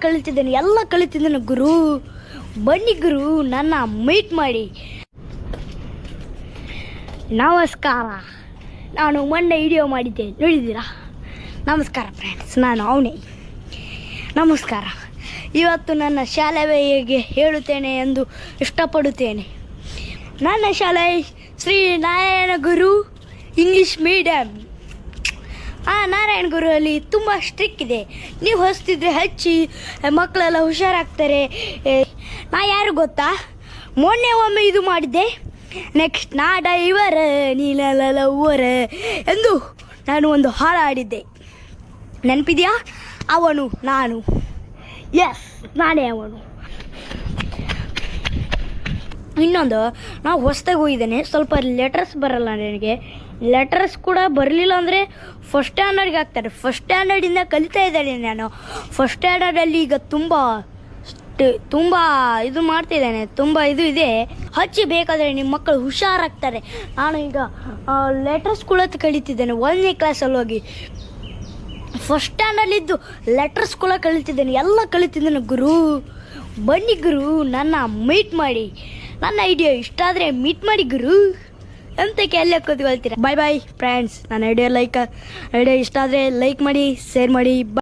ಕಲಿತಿದ್ದೇನೆ, ಎಲ್ಲ ಕಲಿತಿದ್ದೇನೆ ಗುರು. ಬನ್ನಿ ಗುರು, ನನ್ನ ಮೀಟ್ ಮಾಡಿ. ನಮಸ್ಕಾರ. ನಾನು ಮೊನ್ನೆ ವಿಡಿಯೋ ಮಾಡಿದ್ದೆ, ನೋಡಿದ್ದೀರಾ? ನಮಸ್ಕಾರ ಫ್ರೆಂಡ್ಸ್ ನಾನು ಅವನೇ. ನಮಸ್ಕಾರ. ಇವತ್ತು ನನ್ನ ಶಾಲೆ ಹೇಗೆ ಹೇಳುತ್ತೇನೆ ಎಂದು ಇಷ್ಟಪಡುತ್ತೇನೆ. ನನ್ನ ಶಾಲೆ ಶ್ರೀ ನಾರಾಯಣ ಗುರು ಇಂಗ್ಲಿಷ್ ಮೀಡಿಯಂ ಆ ನಾರಾಯಣ ಗುರು ಅಲ್ಲಿ ತುಂಬ ಸ್ಟ್ರಿಕ್ ಇದೆ. ನೀವು ಹಚ್ತಿದ್ರೆ ಹಚ್ಚಿ, ಮಕ್ಕಳೆಲ್ಲ ಹುಷಾರಾಗ್ತಾರೆ. ನಾ ಯಾರು ಗೊತ್ತಾ? ಮೊನ್ನೆ ಒಮ್ಮೆ ಇದು ಮಾಡಿದ್ದೆ. ನೆಕ್ಸ್ಟ್ ನಾ ಡೈವರ್ ನೀಲಲವರ ಎಂದು ನಾನು ಒಂದು ಹಾಡು ಆಡಿದ್ದೆ. ನೆನಪಿದೆಯಾ? ಅವನು, ನಾನು. ಎಸ್ ನಾನೇ ಅವನು. ಇನ್ನೊಂದು, ನಾವು ಹೊಸ್ದಾಗಿ ಹೋಗಿದ್ದೇನೆ, ಸ್ವಲ್ಪ ಲೆಟರ್ಸ್ ಬರಲ್ಲ ನನಗೆ. ಲೆಟರ್ಸ್ ಕೂಡ ಬರಲಿಲ್ಲ ಅಂದರೆ ಫಸ್ಟ್ ಸ್ಟ್ಯಾಂಡರ್ಡ್ಗೆ ಹಾಕ್ತಾರೆ. ಫಸ್ಟ್ ಸ್ಟ್ಯಾಂಡರ್ಡಿಂದ ಕಲಿತಾ ಇದ್ದೇನೆ ನಾನು. ಫಸ್ಟ್ ಸ್ಟ್ಯಾಂಡರ್ಡಲ್ಲಿ ಈಗ ತುಂಬ ತುಂಬ ಇದು ಮಾಡ್ತಿದ್ದೇನೆ ತುಂಬ ಇದು ಇದೆ. ಹಚ್ಚಿ ಬೇಕಾದರೆ ನಿಮ್ಮ ಮಕ್ಕಳು ಹುಷಾರಾಗ್ತಾರೆ. ನಾನು ಈಗ ಲೆಟರ್ಸ್ ಕೂಡ ಕಲಿತಿದ್ದೇನೆ, ಒಂದನೇ ಕ್ಲಾಸಲ್ಲಿ ಹೋಗಿ. ಫಸ್ಟ್ ಸ್ಟ್ಯಾಂಡರ್ಡಲ್ಲಿದ್ದು ಲೆಟರ್ಸ್ ಕೂಡ ಕಲಿತಿದ್ದೇನೆ, ಎಲ್ಲ ಕಲಿತಿದ್ದೇನೆ ಗುರು. ಬನ್ನಿ ಗುರು, ನನ್ನ ಮೀಟ್ ಮಾಡಿ. ನನ್ನ ಐಡಿಯಾ ಇಷ್ಟ ಆದರೆ ಮೀಟ್ ಮಾಡಿ ಗುರು. ಅಂತ ಕೆಲ ಕೂತ್ಕೊಳ್ತೀರಾ? ಬಾಯ್ ಬಾಯ್ ಫ್ರೆಂಡ್ಸ್ ನನ್ನ ಐಡಿಯಾ ಲೈಕ್ ಐಡಿಯಾ ಇಷ್ಟ ಆದರೆ ಲೈಕ್ ಮಾಡಿ ಶೇರ್ ಮಾಡಿ.